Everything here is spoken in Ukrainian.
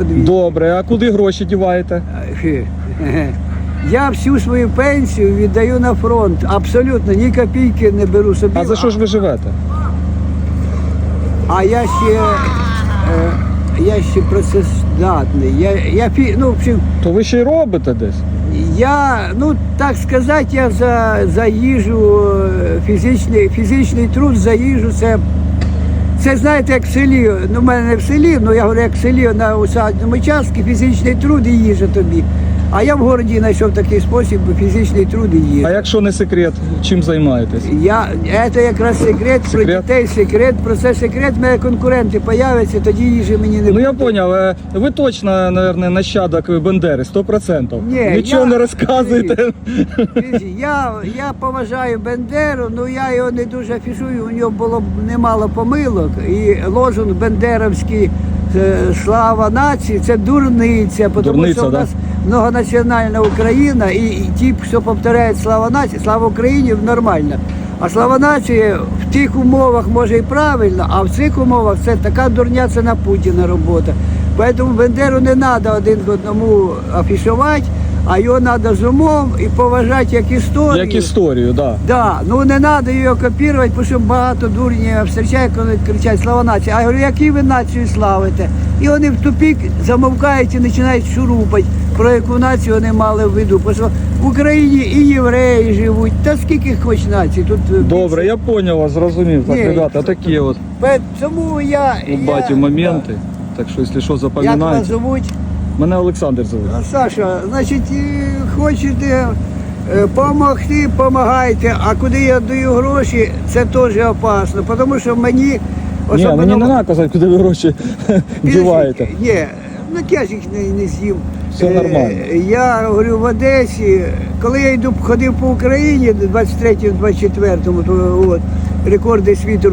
Добре, а куди гроші діваєте? Я всю свою пенсію віддаю на фронт. Абсолютно ні копійки не беру собі. А за що ж ви живете? А я ще, е, я ще працездатний. Я, я, фі- ну, в общем, То ви ще й робите десь? я, ну так сказати, я за, за їжу, е, фізичний, фізичний труд за їжу, це, це знаєте, як в селі. Ну, в мене не в селі, ну я говорю, як в селі на усадному участку, фізичний труд і їжа тобі. А я в городі знайшов такий спосіб, фізичний труд і їжа. А якщо не секрет, чим займаєтесь? Я, це якраз секрет, про дітей, секрет, про це секрет, мене конкуренти появляться, тоді їжі мені не Ну я буде. поняв, ви точно, наверное, нащадок Бендери, 100%. Ні, Нічого я- не розказуєте. Я, я поважаю Бендеру, ну я його не дуже афішую, у нього було немало помилок. І лозунг Бендеровський слава нації це дурниця, тому Дурниця, що у да? нас многонаціональна Україна, і, і ті, хто повторяє слава нації, слава Україні нормально. А слава нації в тих умовах може і правильно, а в цих умовах це така дурня, це на Путіна робота. Поэтому Бендеру не треба один к одному афішувати, а його треба з умом і поважати як історію. Як історію, так. Да. Да, ну не треба його копірувати, тому що багато дурнів зустрічає, коли кричать слава нації. А я говорю, які ви націю славите? І вони в тупік замовкають і починають шурупати, про яку націю вони мали в виду. Тому що в Україні і євреї живуть, та скільки хоч націй. Тут Добре, я поняв вас, зрозумів. Так, Ні. ребята, такі от Тому я, у я баті моменти. Так що, якщо що, Як вас запам'ятайте. Мене Олександр звуть. Саша, значить, е, хочете допомогти, допомагайте, а куди я даю гроші, це теж опасно, тому що мені Ні, мені не треба казати, куди ви гроші діваєте. Ні, ну я ж їх не, не з'їм. Все Е, нормально. Я говорю в Одесі, коли я йду ходив по Україні 23-24, то от, рекорди світу